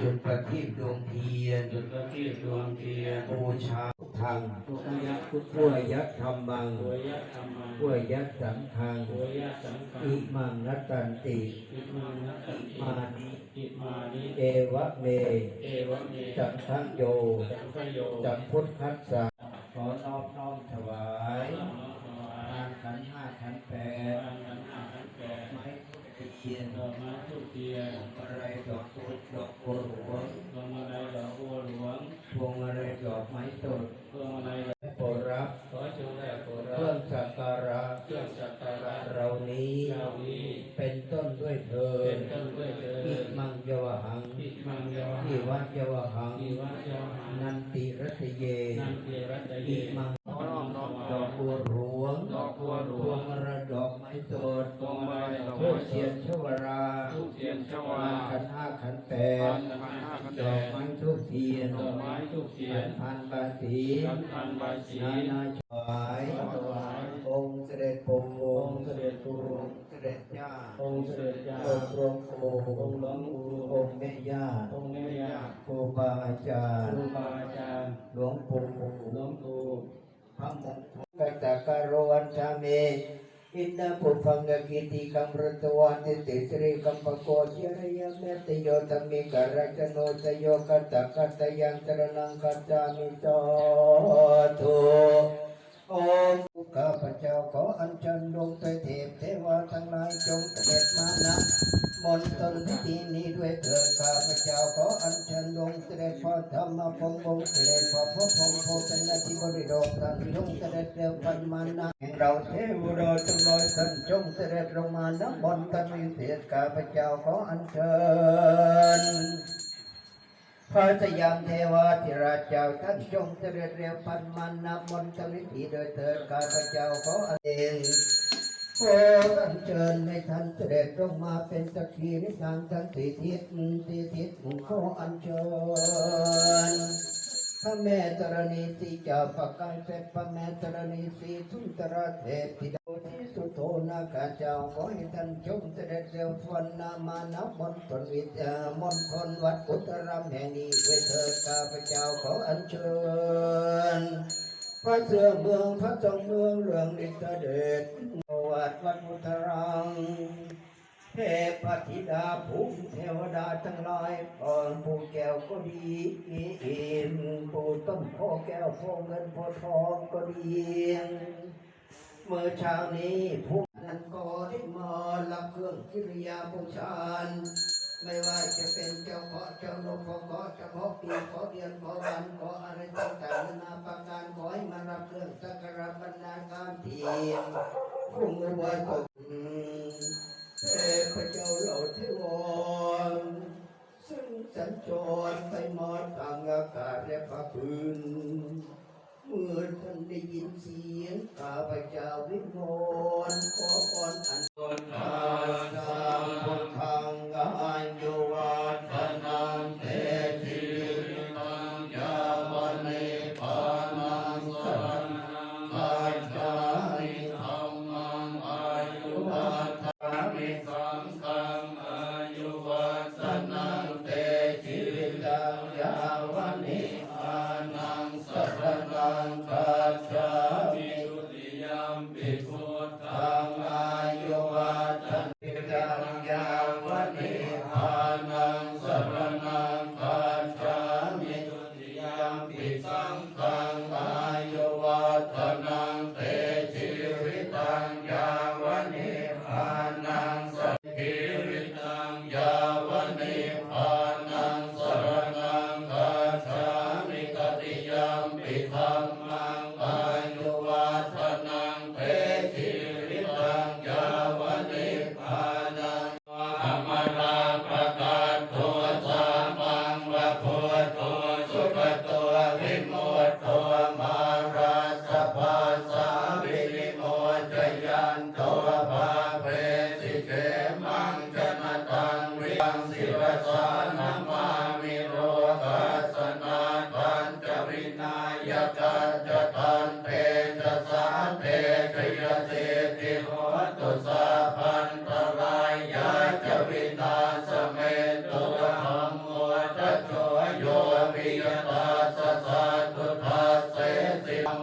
จุดประทีปดวงเทียนจุดประทีปดวงเทียนบูชาทางทุกขยะพุทพวยยัตธรรมังโวยะธรรมังพวยยัตสังฆังโวยะสังฆัอิงมังนัตตันติอิมานะตันติมานิอิมานิเอวะเมเอวะเมจันทโยสังฆโยจันพุทธัสสะขอนอบน้อมถวายสัมมาสวาทานขันธ์ห้าขันธ์แปแปด ทียนดอกไม้ทุกเทียนอะไรดอกพุธดอกบัวหลวงพวงมาลัยดอกบัวหลวงพวงอะไรดอกไม้สดพวงมาลัยโปรดรับขอจงได้โปรดเครัรื่อบงสักการะเครื่องสักการะเรานี้เหล่านี้ เป็นต้นด้วยเธอเป็นต้นด้วยเถิอิดมังยวหังอิมังยวหะอิวัจยวหังอิวัจยวหะนันติรัตเยนันเทรัตเยอิมัง สีขันพันใบสีนานาถวายถวายองค์เสด็จปู่องค์เสด็จปู่องค์เสด็จย่าองค์เสด็จย่าองค์หลวงปู่องค์หลวงปู่องค์แม่ย่าองค์แม่ย่าครูบาอาจารคย์รูบาอาจารย์หลวงปู่หลวงปู่พระมงคลกัตตะการวันชาเม อินนาปุพังกกิติกัมรตวันติติสริกัมปโกเจริยเมตโยตมิการจโนตโยกัตตะกัตตยังตรนังกัจจามิโตทุโอมข้าพเจ้าขออัญเชิญดวงเทพเทวาทั้งหลายจงเสด็จมานะ มนต์ตนพิธีนี้ด้วยเถิดข้าพเจ้าขออัญเชิญดวงเสด็จพ่อธรรมพงศ์วงศ์เสด็จพ่อพระพงศ์โพเป็นนาทีบริโภคท่านจงเสด็จเร็วพันมานะแห่งเราเทวดาจงลอยท่านจงเสด็จลงมานับบนท่านวิเศษข้าพเจ้าขออัญเชิญพระสยามเทวาธิราชเจ้าท่านจงเสด็จเร็วพันมันนับมนต์ทำพิธีโดยเถิดข้าพเจ้าขออันเอง ขออัญเชิญให้ท่านเสด็จลงมาเป็นสักขีนทางทั้งสี่ทิศสี่ทิศขออัญเชิญพระแม่ธรณีสีจ้าปากกายเพพระแม่ธรณีสีสุนทรเทพธิดาที่สุโธนาคาเจ้าขอให้ท่านจงเสด็จเร็วฟันนามานับมนต์ตนวิทยามนต์ทนวัดอุตรามแห่งนี้ด้วยเถิดข้าพเจ้าขออัญเชิญพระเสือเมืองพระจงเมืองเรืองฤทธเดช วัดวัดมุทรังเทพธิดาภูมิเทวดาทั้งหลายก่อนผู้แก้วก็ดีอิมผู้ต้นโพแก้วโพเงินโพทองก็ดีเมื่อเช้านี้ผู้นั้นก็ได้มารับเครื่องกิริยาบูชาไม่ว่าจะเป็นเจ้าขอเจ้านกขอขอเจ้าขอปีขอเดือนขอวันขออะไรต่างๆนานาประการขอให้มารับเครื่องสักการะบรรณาการเทียน คงไวยผลเทพเจ้าเหล่าเทวอนซึ่งสัญจรไปมาทางอากาศและภาคพื้นเมื่อท่านได้ยินเสียงข้าพเจ้าวิงวอนขอพรอันพุท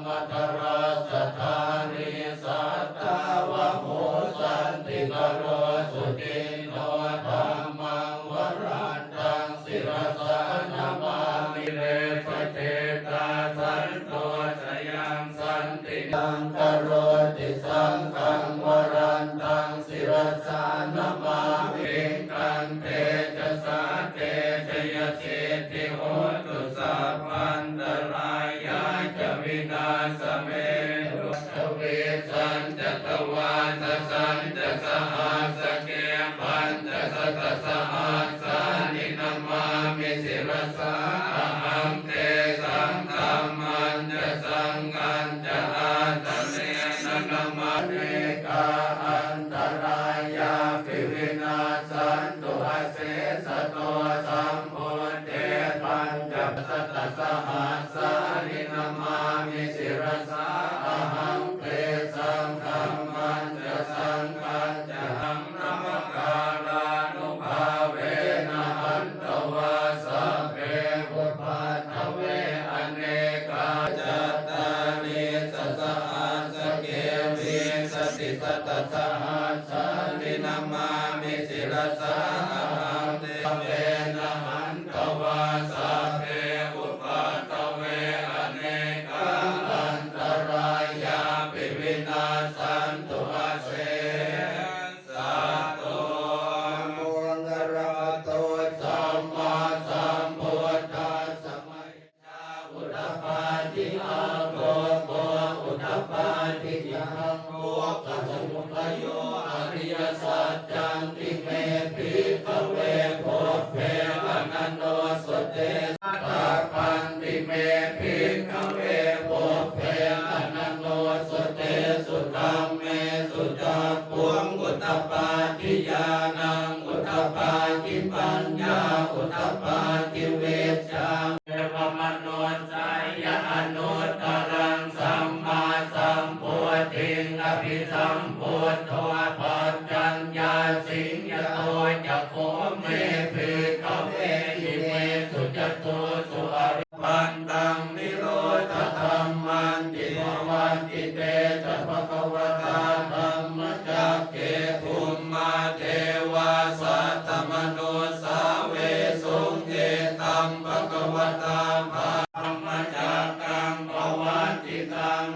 มตระ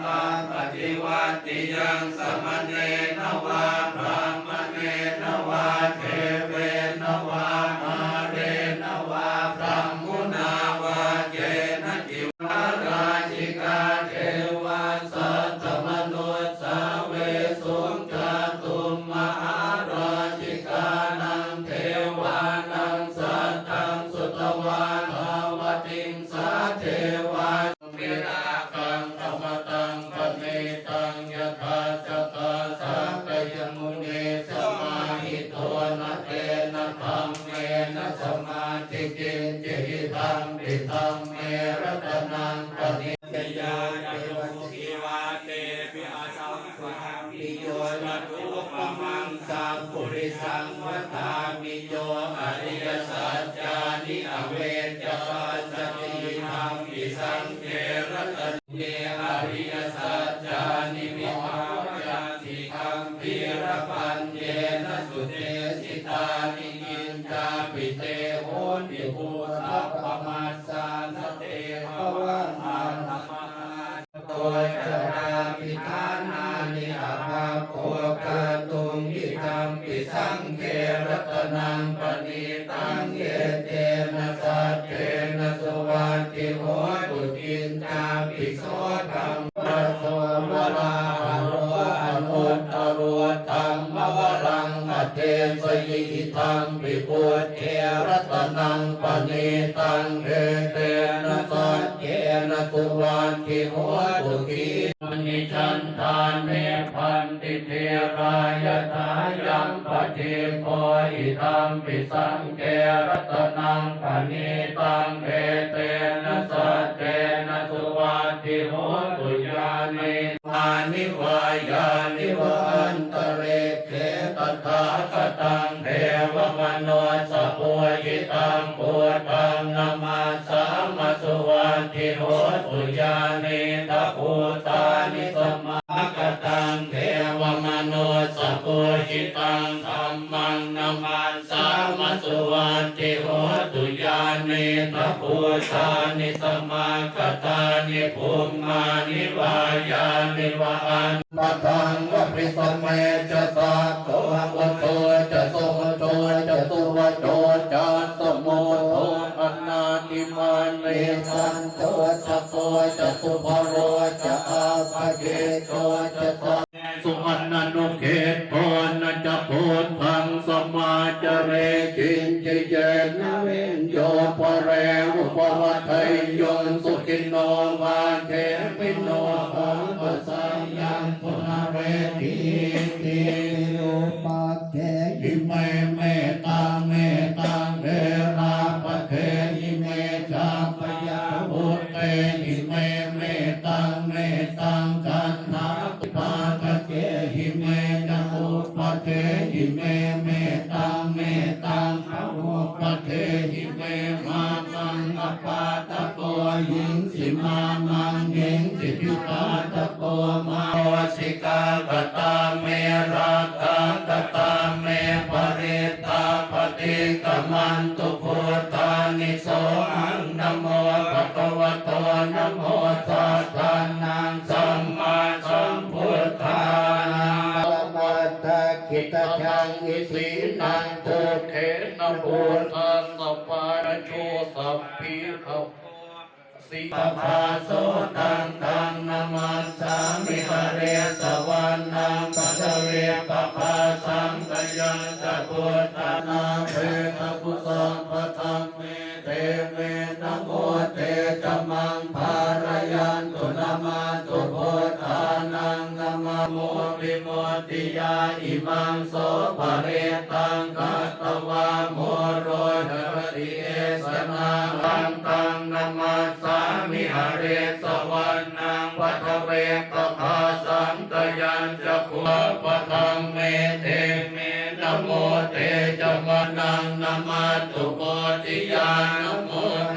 มังปฏิวัติยังสมณเณ โพอิตัมปิสังเกรตนังปณิตังเอเตนะสัจเจนะสุวัติโหตุยานิทานิวายานิวันตเรเขตถาคตังเทวมโนสโพยิตังโพตังนามาสัมมสุวัติโหตุยานิตะภูตานิ นิตภูชานิสมาคตานิภูมานิวายานิวานมาตังวะปิสเมจะสัตโตวะโตจะสุโตจะสุวะโตจะสมุโตอันนาติมานิสันโตจะโตจะสุภโรจะอาภเกโตจะสุอันนันโนเก สิปภาโสตังตังนามัสสามิหเรสวรรณังปัสเวปปะสังกยันตะปุตธนาเพ มุวิโมติยาอิมังโสภเรตังกัตตวามุโรธรติเอสนาลังตังนมัสสามิหเรสวรรณังปัทเวกภาสังตยันจะคุปะทังเมเทเมนโมเตจมนังนมัตุโมติยานโมเต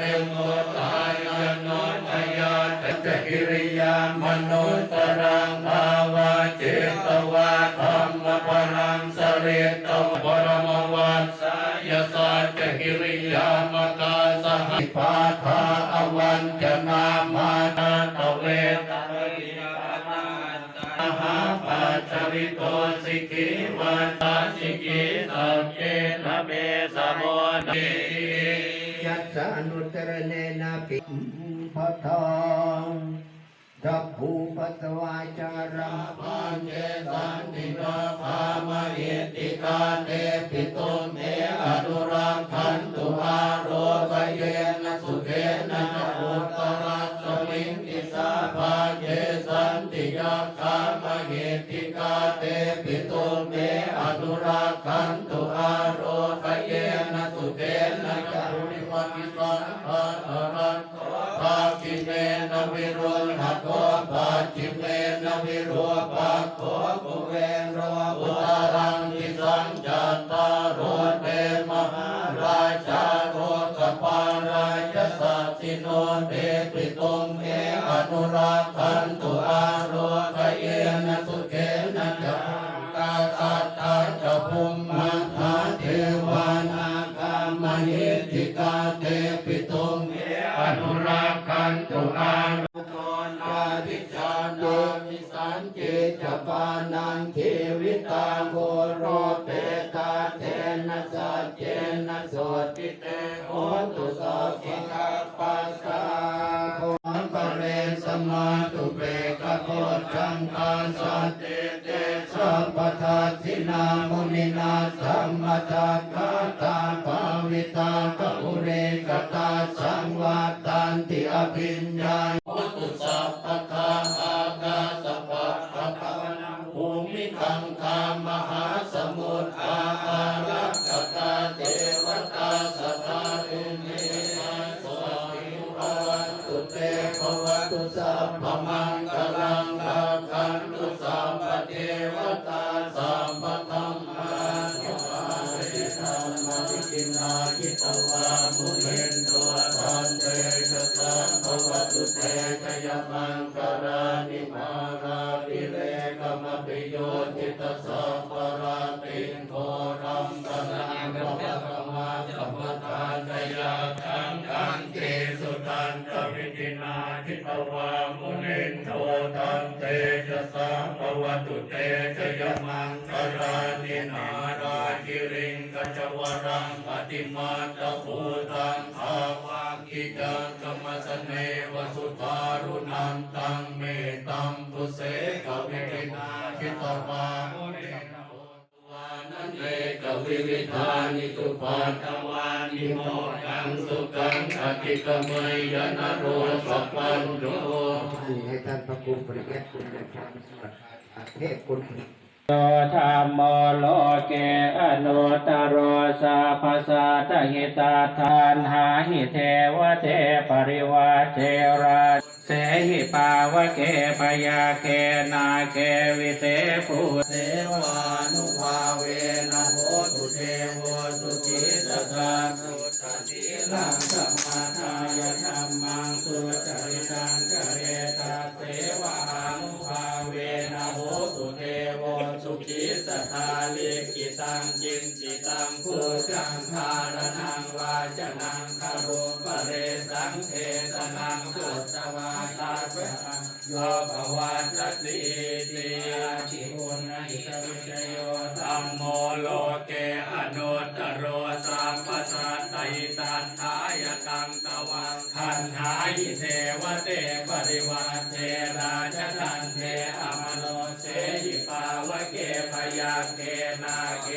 ปาทาอวันจนามาตาตเวตะริยามาตาหาปัจจิโตสิกิวัตสิกิสังเกตเมสโมนียัสสะนุตรเนนะปิปัทองดับภูปัสวาจาราปัญเจตันติราภามเยติกาเตปิตุเมอนุรังคันตุอาโรกเยน งอาสัตติเตสัพพทัสินามุนินาสัมมาทัตุเตชยมังคราตินาราคิริงกัจวรังปฏิมาตภูตังภาวากิจังกมสเนวสุตารุนันตังเมตังตุเสกวิรินาคิตปาโมเนวานันเอกวิวิธานิตุปาตวานิโมกังสุกังอติกเมยยนโรสัพพันโยให้ท่านพระคุณปริยัติคุณนะครับ เทพคุณโยธรรมโมโลเกอนุตโรสาภาสาตหิตาทานหาหิเทวเทปริวาเทราเสหิปาวะเกปยาเกนาเกวิเตภูเสวานุภาเวนะโหตุเทวสุจิตตาสุตติลัง โยภวัตติติอาชิอุณหิตวิจโยธัมโมโลเกอนุตตโรสัมปสัตติตันทายตังตวังคันหายิเทวเตปริวาเทราชนันเทอมโลเสหิปาวเกพยาเกนาเก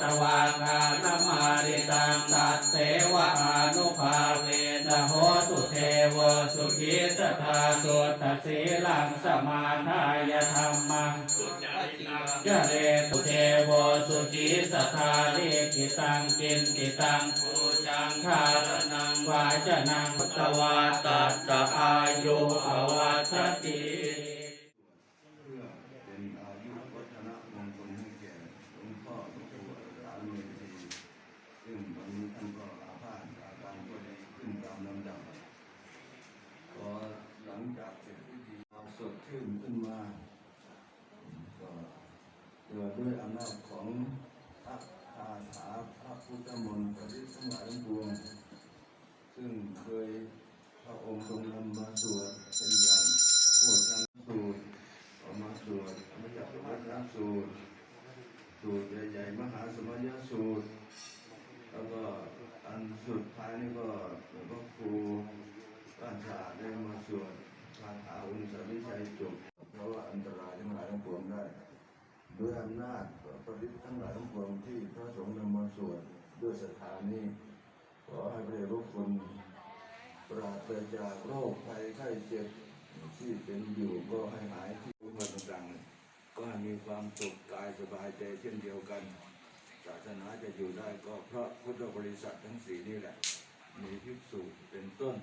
ตวางานมาริตังตัดเสวะอนุภาเวนะโหตุเทวสุขีสทาสุตสีลังสมาทายธรรมังยะเรตุเทวสุขีสทาลิกิตังกินติตังปูจังคารนังวาจนังตวาตัสสะอายุอวัตติ เพื่อเป็นอายุวัฒนะมงคลให้แก่หลวงพ่อหลวงปู่สามเมธีซึ่งวันนี้ท่านก็อาภาษอาการก็ดีขึ้นตามลำดับพอหลังจากเสร็จพิธีความสดชื่นขึ้นมาก็เกิดด้วยอำนาจของพระคาถาพระพุทธมนต์ปริศทั้งหลายทั้งปวง ซึ่งเคยพระองค์ทรงนำมาสวดเป็นอย่างโปรดทั้งสูตร ออกมาสวดอมิจฉาพระสูตร สูตรใหญ่ๆ มหาสมัยสูตร แล้วก็อันสุดท้ายนี่ก็หลวงพ่อครูป้านชาได้มาสวดคาถาองค์สาวิชัยจบ เพราะว่าอันตรายทั้งหลายทั้งปวงได้ ด้วยอำนาจประดิษฐ์ทั้งหลายทั้งปวงที่พระสงฆ์นำมาสวดด้วยสถานนี้ ขอให้พระเดชพระคุณปราศจากโรคภัยไข้เจ็บ ที่เป็นอยู่ก็ให้หายที่อุปสรรคต่างๆก็ให้ มีความสุขกายสบายใจเช่นเดียวกัน ศาสนาจะอยู่ได้ก็เพราะพุทธบริษัททั้งสี่นี่แหละ มีภิกษุเป็นต้น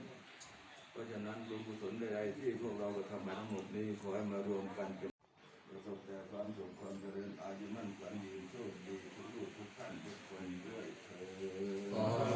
เพราะฉะนั้นบุญกุศลใดๆที่พวกเรากระทำมาทั้งหมดนี้ขอให้มารวมกันเป็นประสบแต่ความสุขความเจริญอายุมั่นขวัญยืนโชคดีทุกลูกทุกท่านทุกคนด้วยเถิด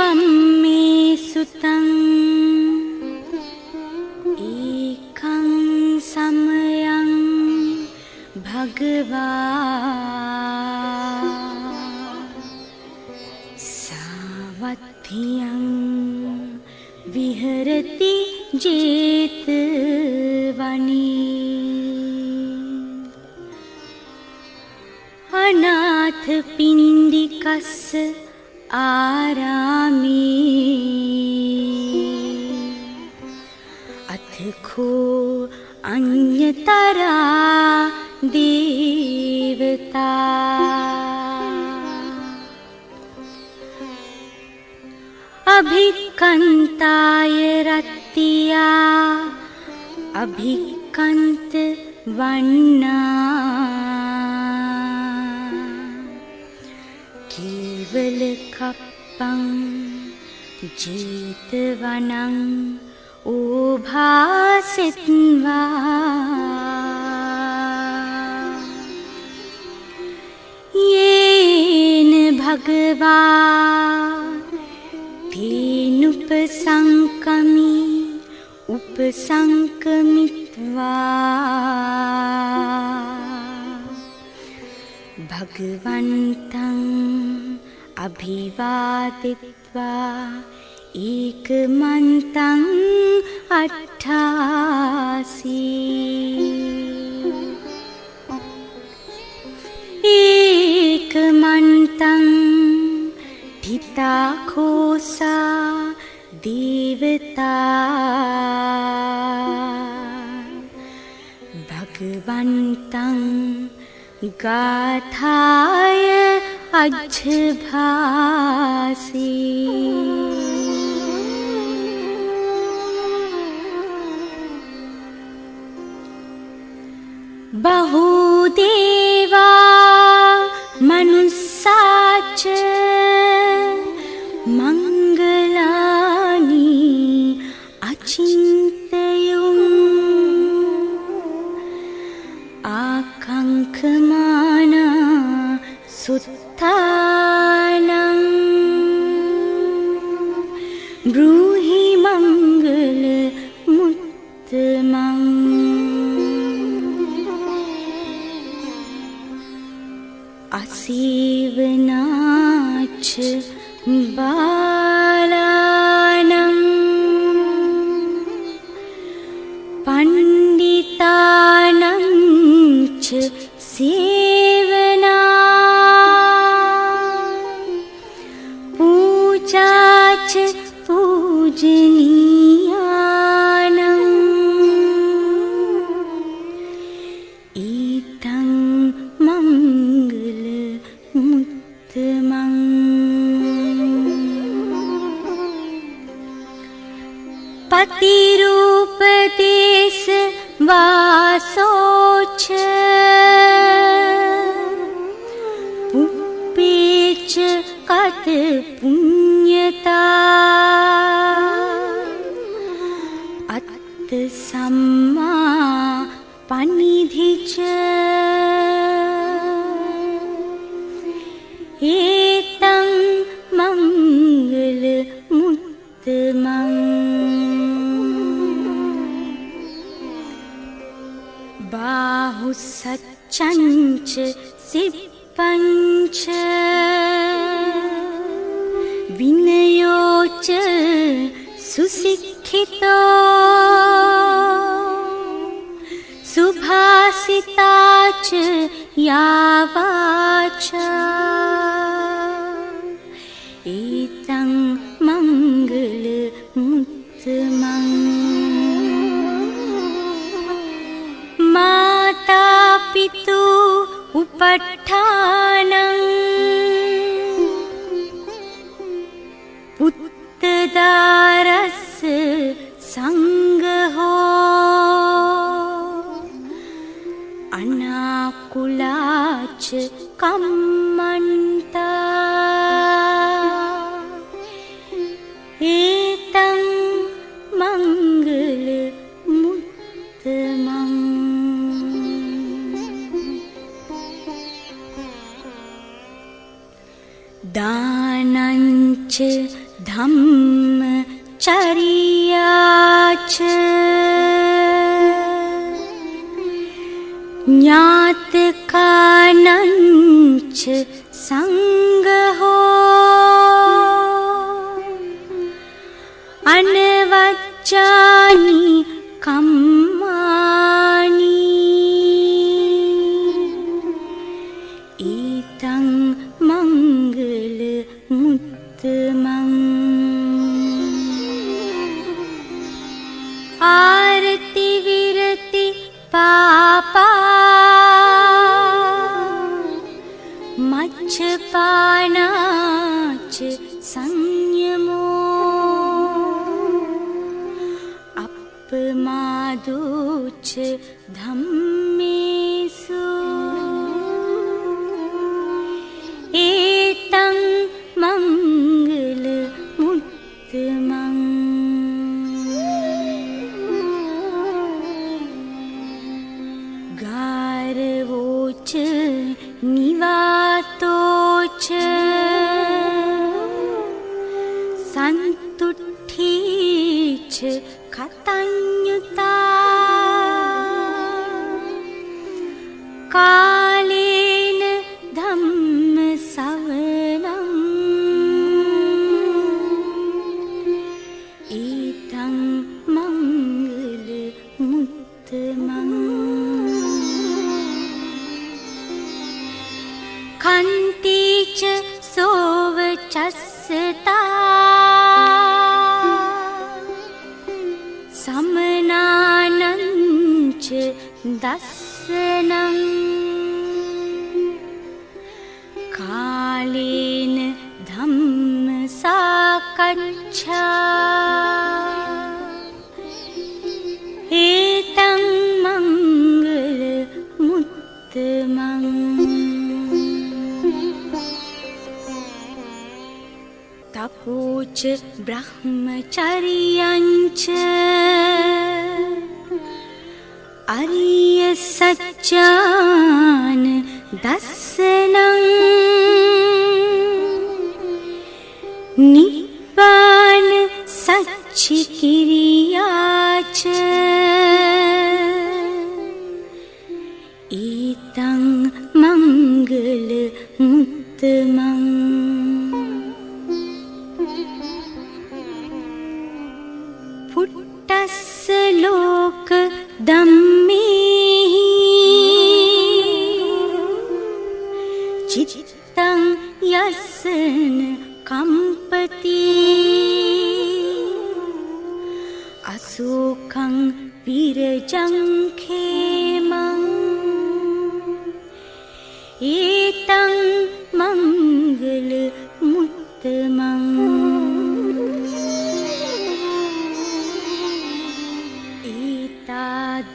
मे सुतम्। एकं समयं भगवा। सावधियं विहरति जेतवनी। अनाथपिण्डिकस्य आरामे तरा दिवता। अभिकन्ताय रत्या अभिकन्त वन केवल जीतवनङ् भासिन्वा भगवा तेनुपसङ्कमि उपसङ्कमित्वा भगवन्तम् अभिवादित्वा एकमन्तम् अट्ठासि खोसा देवता। भगवन्तं गाथाय अज्भासि। भी बहुदे ah. He अनाकुलाच पारति विरति पापा। पक्ष पच संज्ञमाधु ब्रह्मचर्यञ्च अर्यसच्चान् दशन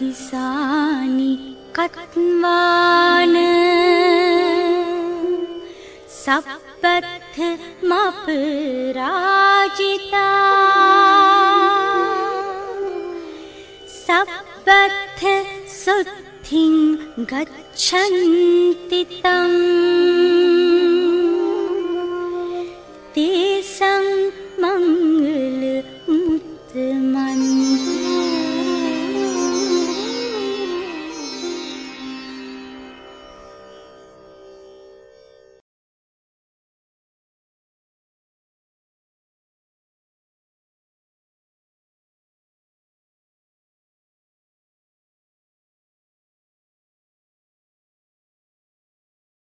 इसानि कत्वान् सपथ मपराजिता। सपथ सुं गच्छन्ति तम्।